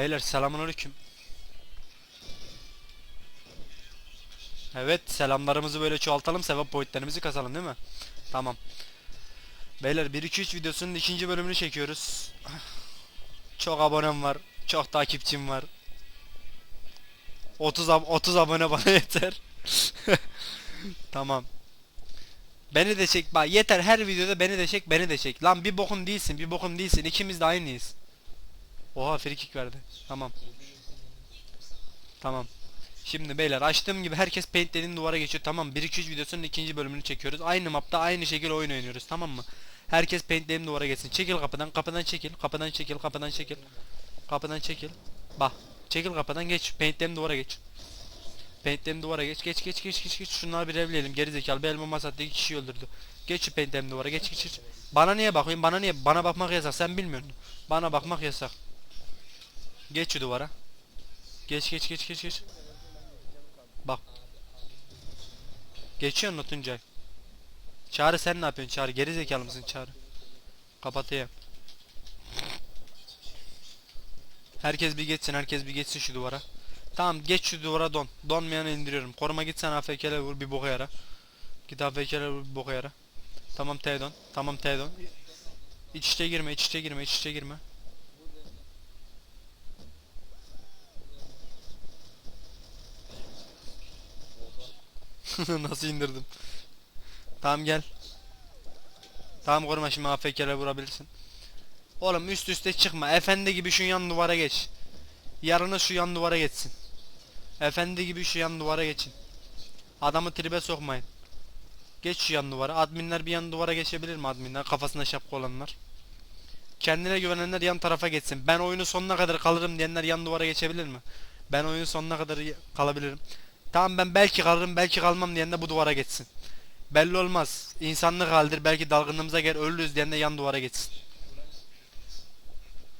Beyler selamünaleyküm. Evet selamlarımızı böyle çoğaltalım sevap boyutlarımızı kasalım değil mi? Tamam. Beyler 1-2-3 videosunun ikinci bölümünü çekiyoruz. Çok abonem var. Çok takipçim var. 30 ab 30 abone bana yeter. tamam. Beni de çek. Bak yeter her videoda beni de çek, beni de çek. Lan bir bokun değilsin, bir bokun değilsin. İkimiz de aynıyız. Oha free verdi. Tamam. Tamam. Şimdi beyler açtığım gibi herkes paint dediğin duvara geçiyor. Tamam 1-2-3 videosunun ikinci bölümünü çekiyoruz. Aynı mapta aynı şekilde oyun oynuyoruz tamam mı? Herkes paint dediğin duvara geçsin. Çekil kapıdan kapıdan çekil. Kapıdan çekil kapıdan çekil. Kapıdan çekil. Bak çekil kapıdan geç. Paint dediğin duvara geç. Paint dediğin duvara geç. Geç geç geç geç geç. Şunları bir evleyelim. Geri zekalı bir elma masatta iki kişi öldürdü. Geç şu paint dediğin duvara geç geç geç. Bana niye bakıyorsun? Bana niye? Bana bakmak yasak. Sen bilmiyorsun. Bana bakmak yasak. Geç şu duvara. Geç geç geç geç geç. Bak. Geçiyor mu Tuncay? Çağrı sen ne yapıyorsun Çağrı? Geri zekalı mısın Çağrı? Kapatayım. Herkes bir geçsin, herkes bir geçsin şu duvara. Tamam geç şu duvara don. Donmayanı indiriyorum. Koruma git sen AFK'le vur bir boka yara. Git AFK'le vur bir boka yara. Tamam T don. Tamam T don. İç içe girme, iç içe girme, iç içe girme. Nasıl indirdim? Tamam gel. Tamam koruma şimdi AFK'le vurabilirsin. Oğlum üst üste çıkma. Efendi gibi şu yan duvara geç. Yarını şu yan duvara geçsin. Efendi gibi şu yan duvara geçin. Adamı tribe sokmayın. Geç şu yan duvara. Adminler bir yan duvara geçebilir mi adminler? Kafasında şapka olanlar. Kendine güvenenler yan tarafa geçsin. Ben oyunu sonuna kadar kalırım diyenler yan duvara geçebilir mi? Ben oyunu sonuna kadar kalabilirim. Tamam ben belki kalırım belki kalmam diyen de bu duvara geçsin. Belli olmaz. İnsanlık haldir belki dalgınlığımıza gel ölürüz diyen de yan duvara geçsin.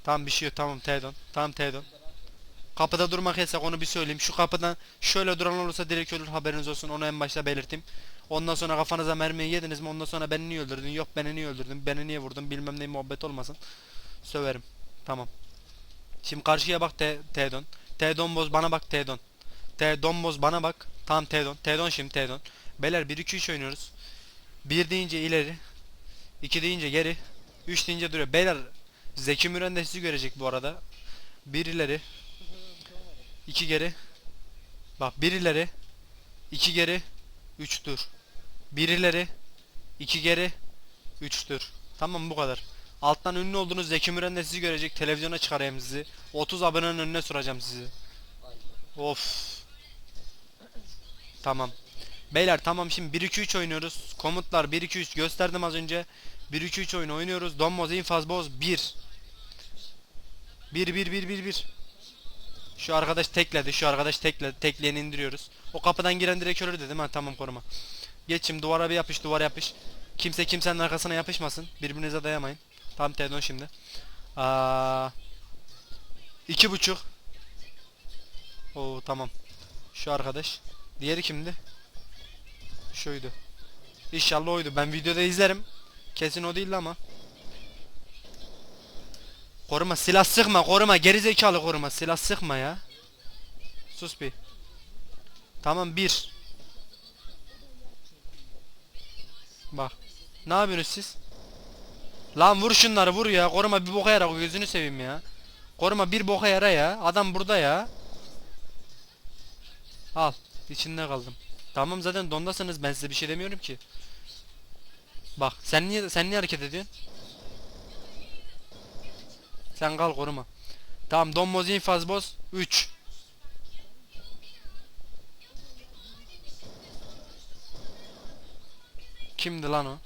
Tamam bir şey yok tamam Teydon. Tamam Teydon. Kapıda durmak yasak onu bir söyleyeyim. Şu kapıdan şöyle duran olursa direkt ölür haberiniz olsun onu en başta belirteyim. Ondan sonra kafanıza mermiyi yediniz mi ondan sonra beni niye öldürdün yok beni niye öldürdün beni niye vurdun bilmem ne muhabbet olmasın. Söverim. Tamam. Şimdi karşıya bak Te Teydon. Teydon boz bana bak Teydon. Teydon boz bana bak. Tamam Teydon. Teydon şimdi Teydon. Beyler 1-2-3 oynuyoruz. 1 deyince ileri. 2 deyince geri. 3 deyince duruyor. Beyler Zeki Müren de sizi görecek bu arada. Bir ileri. iki geri. Bak bir ileri. iki geri. Üç dur. Bir ileri. iki geri. Üç dur. Tamam bu kadar. Alttan ünlü olduğunuz Zeki Müren de sizi görecek. Televizyona çıkarayım sizi. 30 abonenin önüne süreceğim sizi. Of. Tamam. Beyler tamam şimdi 1-2-3 oynuyoruz. Komutlar 1-2-3 gösterdim az önce. 1-2-3 oyunu oynuyoruz. Domboz infaz boz 1. 1 1 1 1 1. Şu arkadaş tekledi. Şu arkadaş tekledi. Tekleyeni indiriyoruz. O kapıdan giren direkt ölür dedim. Ha tamam koruma. Geç şimdi duvara bir yapış, duvara yapış. Kimse kimsenin arkasına yapışmasın. Birbirinize dayamayın. Tam Tedon şimdi. Aa, iki buçuk. Oo tamam. Şu arkadaş. Diğeri kimdi? Şuydu. İnşallah oydu. Ben videoda izlerim. Kesin o değildi ama. Koruma silah sıkma koruma gerizekalı koruma silah sıkma ya. Sus bir. Tamam bir. Bak. Ne yapıyorsunuz siz? Lan vur şunları vur ya. Koruma bir boka yara gözünü seveyim ya. Koruma bir boka yara ya. Adam burada ya. Al. İçinde kaldım. Tamam zaten dondasınız ben size bir şey demiyorum ki. Bak sen niye sen niye hareket ediyorsun? Sen kal koruma. Tamam Don Mozi infaz boz 3. Kimdi lan o?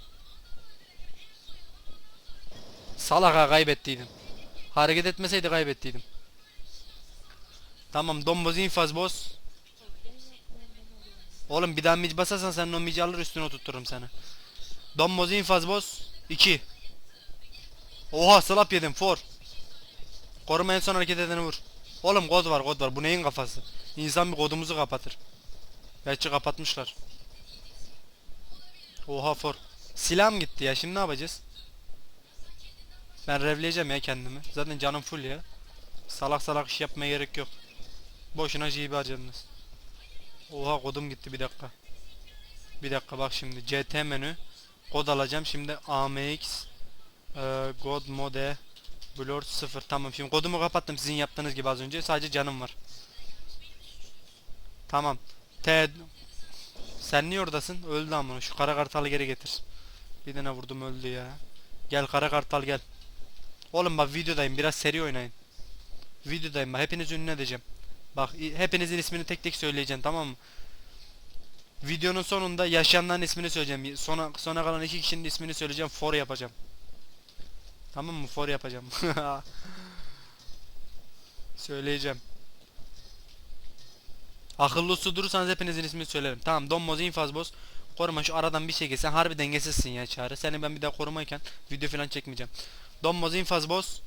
Salaka kaybettiydim. Hareket etmeseydi kaybettiydim. Tamam Don Mozi infaz boz. Oğlum bir daha mic basarsan sen o mici alır üstüne oturturum seni. Don Mozi infaz boz 2. Oha slap yedim for. Koruma en son hareket edeni vur. Oğlum kod var kod var bu neyin kafası? İnsan bir kodumuzu kapatır. Gerçi kapatmışlar. Oha for. Silahım gitti ya şimdi ne yapacağız? Ben revleyeceğim ya kendimi. Zaten canım full ya. Salak salak iş yapmaya gerek yok. Boşuna GB harcadınız. Oha kodum gitti bir dakika. Bir dakika bak şimdi CT menü kod alacağım şimdi AMX e, God mode Blur 0 tamam şimdi kodumu kapattım sizin yaptığınız gibi az önce sadece canım var. Tamam. T sen niye oradasın? Öldü ama şu kara kartalı geri getir. Bir tane vurdum öldü ya. Gel kara kartal gel. Oğlum bak videodayım biraz seri oynayın. Videodayım bak hepiniz ünlü edeceğim. Bak hepinizin ismini tek tek söyleyeceğim tamam mı? Videonun sonunda yaşayanların ismini söyleyeceğim. Sona, sona kalan iki kişinin ismini söyleyeceğim. For yapacağım. Tamam mı? For yapacağım. söyleyeceğim. Akıllı uslu durursanız hepinizin ismini söylerim. Tamam Don Mozi infaz boz. Koruma şu aradan bir şey gel. Sen harbi dengesizsin ya çağrı. Seni ben bir daha korumayken video falan çekmeyeceğim. Don Mozi infaz boz.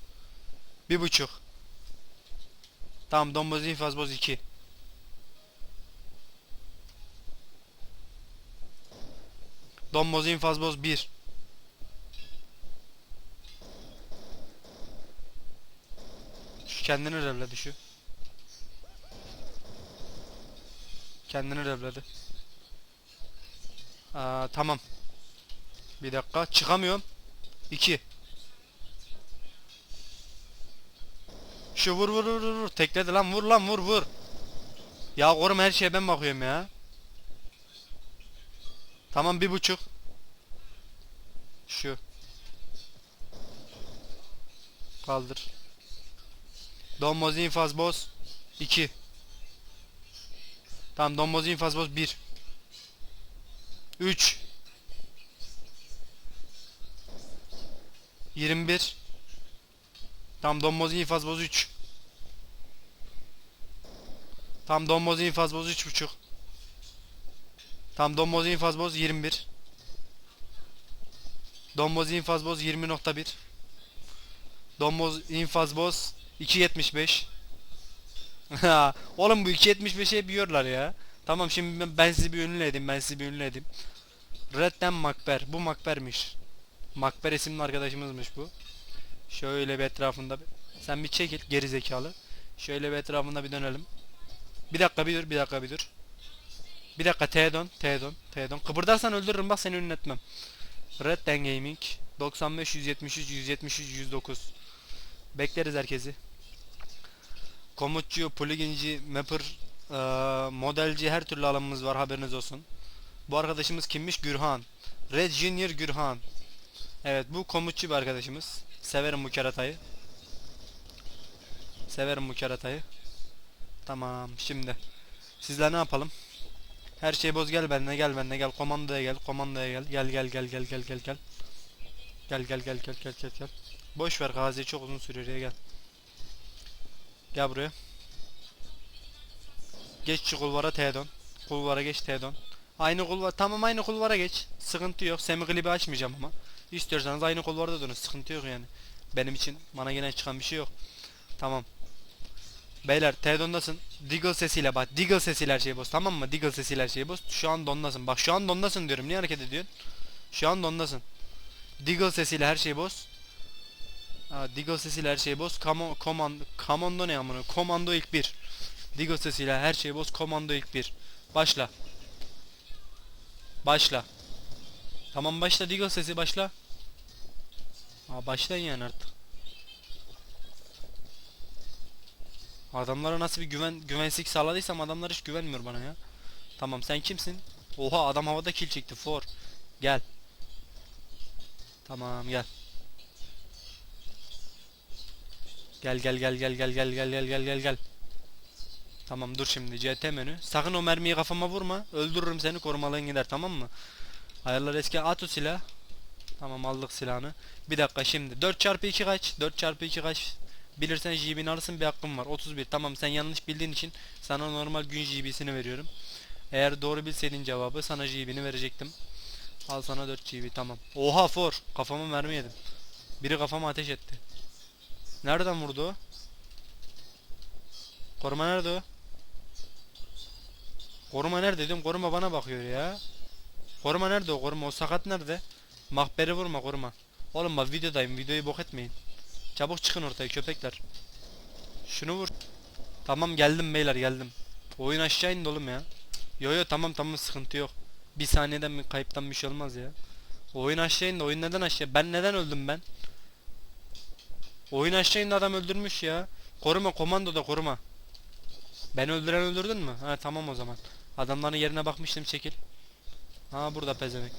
Bir buçuk. Tamam Don Mozi infaz boz 2. Don Mozi infaz boz 1. Şu kendini revledi şu. Kendini revledi. Aa, tamam. Bir dakika çıkamıyorum. 2. Şu vur vur vur vur tekledi lan vur lan vur vur. Ya korum her şeye ben bakıyorum ya. Tamam bir buçuk. Şu. Kaldır. Don Mozi infaz boz 2. Tamam Don Mozi infaz boz 1. 3. 21. Tam Don Mozi infaz boz 3. Tam Don Mozi infaz boz 3.5. Tam Don Mozi infaz boz 21. Don Mozi infaz boz 20.1. Don Mozi infaz boz 2.75. Ha, Oğlum bu 2.75'e biyorlar ya. Tamam şimdi ben, sizi bir ünlü edeyim. Ben sizi bir ünlü edeyim. Redden Makber. Bu Makber'miş. Makber isimli arkadaşımızmış bu. Şöyle bir etrafında bir- sen bir çekil geri zekalı. Şöyle bir etrafında bir dönelim. Bir dakika bir dur, bir dakika bir dur. Bir dakika T-Don, T-Don, T-Don. Kıpırdarsan öldürürüm bak seni ünletmem. Redden Gaming 95 173 173 109. Bekleriz herkesi. Komutçu, pluginci, mapper, eee, modelci her türlü alanımız var haberiniz olsun. Bu arkadaşımız kimmiş? Gürhan. Red Junior Gürhan. Evet bu komutçu bir arkadaşımız. Severim bu keratayı. Severim bu keratayı. Tamam şimdi. Sizler ne yapalım? Her şey boz gel benimle gel benimle gel. Komandoya gel komandoya gel. Gel gel gel gel gel gel gel. Gel gel gel gel gel gel gel. Boş ver gazi çok uzun sürüyor ya gel. Gel buraya. Geç şu kulvara T-Don kulvara geç T-Don aynı kulvar tamam aynı kulvara geç. Sıkıntı yok. Semi klibi açmayacağım ama istiyorsanız aynı kulvarda durun sıkıntı yok yani benim için bana gene çıkan bir şey yok tamam Beyler T-Don'dasın. Deagle sesiyle bak. Deagle sesiyle her şeyi boz. Tamam mı? Deagle sesiyle her şeyi boz. Şu an dondasın. Bak şu an dondasın diyorum. Niye hareket ediyorsun? Şu an dondasın. Deagle sesiyle her şeyi boz. Aa, Deagle sesiyle her şeyi boz. Komando, komando ne amına? Komando ilk bir. Deagle sesiyle her şeyi boz. Komando ilk bir. Başla. Başla. Tamam başla Deagle sesi başla. Aa, başlayın yani artık. Adamlara nasıl bir güven güvensizlik sağladıysam adamlar hiç güvenmiyor bana ya. Tamam sen kimsin? Oha adam havada kill çekti. For. Gel. Tamam gel. Gel gel gel gel gel gel gel gel gel gel gel. Tamam dur şimdi CT menü. Sakın o mermiyi kafama vurma. Öldürürüm seni korumalığın gider tamam mı? Ayarlar eski at silah. Tamam aldık silahını. Bir dakika şimdi 4 çarpı 2 kaç? 4 çarpı 2 kaç? Bilirsen JB'ni alırsın bir hakkım var. 31. Tamam sen yanlış bildiğin için sana normal gün JB'sini veriyorum. Eğer doğru bilseydin cevabı sana JB'ni verecektim. Al sana 4 GB tamam. Oha for. Kafama mermi. Biri kafama ateş etti. Nereden vurdu o? Koruma nerede o? Koruma nerede diyorum. Koruma bana bakıyor ya. Koruma nerede o? Koruma o sakat nerede? Mahberi vurma koruma. Oğlum bak videodayım. Videoyu bok etmeyin. Çabuk çıkın ortaya köpekler. Şunu vur. Tamam geldim beyler geldim. Oyun aşağı indi oğlum ya. Yo yo tamam tamam sıkıntı yok. Bir saniyeden bir kayıptan bir şey olmaz ya. Oyun aşağı indi. Oyun neden aşağı? Ben neden öldüm ben? Oyun aşağı indi adam öldürmüş ya. Koruma komandoda koruma. Beni öldüren öldürdün mü? Ha tamam o zaman. Adamların yerine bakmıştım çekil. Ha burada pezevenk.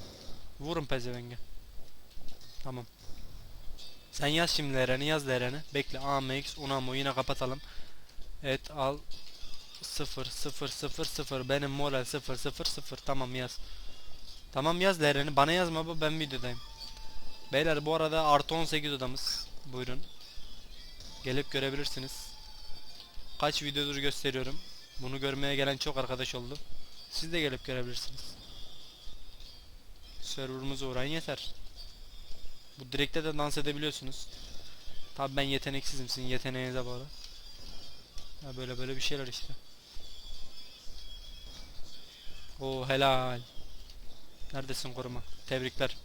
Vurun pezevenge. Tamam. Sen yaz şimdi Eren'i yaz Eren'i. Bekle AMX Unamo yine kapatalım. Evet al 0 0 0 0 benim moral 0 0 0 tamam yaz. Tamam yaz Eren'i bana yazma bu ben videodayım. Beyler bu arada artı 18 odamız. Buyurun. Gelip görebilirsiniz. Kaç videodur gösteriyorum. Bunu görmeye gelen çok arkadaş oldu. Siz de gelip görebilirsiniz. Server'ımıza uğrayın yeter. Bu direkte de dans edebiliyorsunuz. Tabi ben yeteneksizim sizin yeteneğinize bağlı. Ya böyle böyle bir şeyler işte. Oo helal. Neredesin koruma? Tebrikler.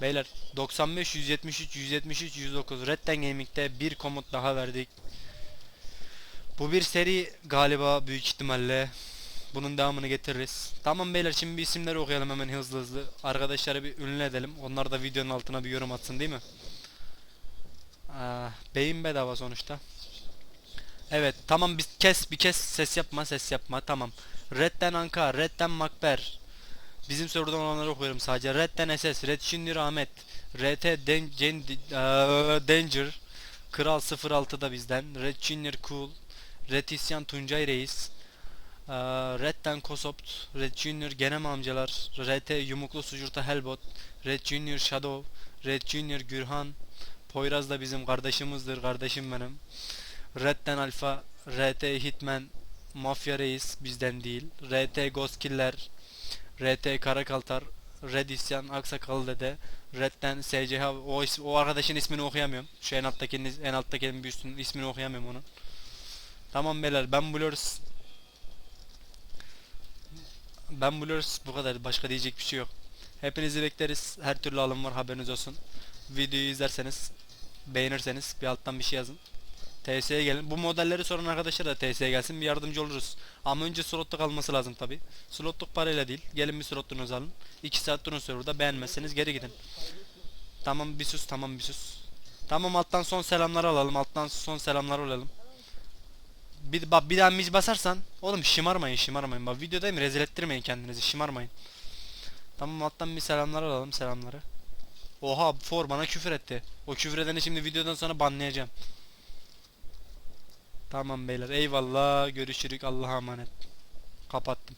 Beyler 95 173 173 109 Redden Gaming'de bir komut daha verdik. Bu bir seri galiba büyük ihtimalle. Bunun devamını getiririz. Tamam beyler şimdi bir isimleri okuyalım hemen hızlı hızlı. Arkadaşları bir ünlü edelim. Onlar da videonun altına bir yorum atsın değil mi? Ah, beyin bedava sonuçta. Evet tamam bir kes bir kes ses yapma ses yapma tamam. Redden Anka, Redden Makber. Bizim sorudan olanları okuyorum sadece. Redden SS, Red Shindir Ahmet, RT Den Gen Eee, Danger, Kral 06 da bizden, Red Shindir Cool, Red İsyan Tuncay Reis, eee, Redden Kosopt, Red Junior Genem amcalar, RT Yumuklu Sucurta Helbot, Red Junior Shadow, Red Junior Gürhan, Poyraz da bizim kardeşimizdir, kardeşim benim. Redden Alfa, RT Hitman, Mafya Reis bizden değil. RT Ghost Killer, RT Karakaltar, Red İsyan Aksakallı Dede, Redden SCH o, is- o arkadaşın ismini okuyamıyorum. Şu en alttakinin en alttakinin bir üstünün ismini okuyamıyorum onun. Tamam beyler ben Blurs ben Blurs bu kadar başka diyecek bir şey yok. Hepinizi bekleriz. Her türlü alım var haberiniz olsun. Videoyu izlerseniz beğenirseniz bir alttan bir şey yazın. TS'ye gelin. Bu modelleri soran arkadaşlar da TS'ye gelsin bir yardımcı oluruz. Ama önce slotluk alması lazım tabi. Slotluk parayla değil. Gelin bir slotluğunuzu alın. 2 saat durun serverda beğenmezseniz geri gidin. Tamam bir sus tamam bir sus. Tamam alttan son selamları alalım. Alttan son selamları alalım. Bir, bak bir daha mic basarsan oğlum şımarmayın şımarmayın. Bak videodayım rezil ettirmeyin kendinizi şımarmayın. Tamam alttan bir selamlar alalım selamları. Oha for bana küfür etti. O küfür edeni şimdi videodan sonra banlayacağım. Tamam beyler eyvallah görüşürük Allah'a emanet. Kapattım.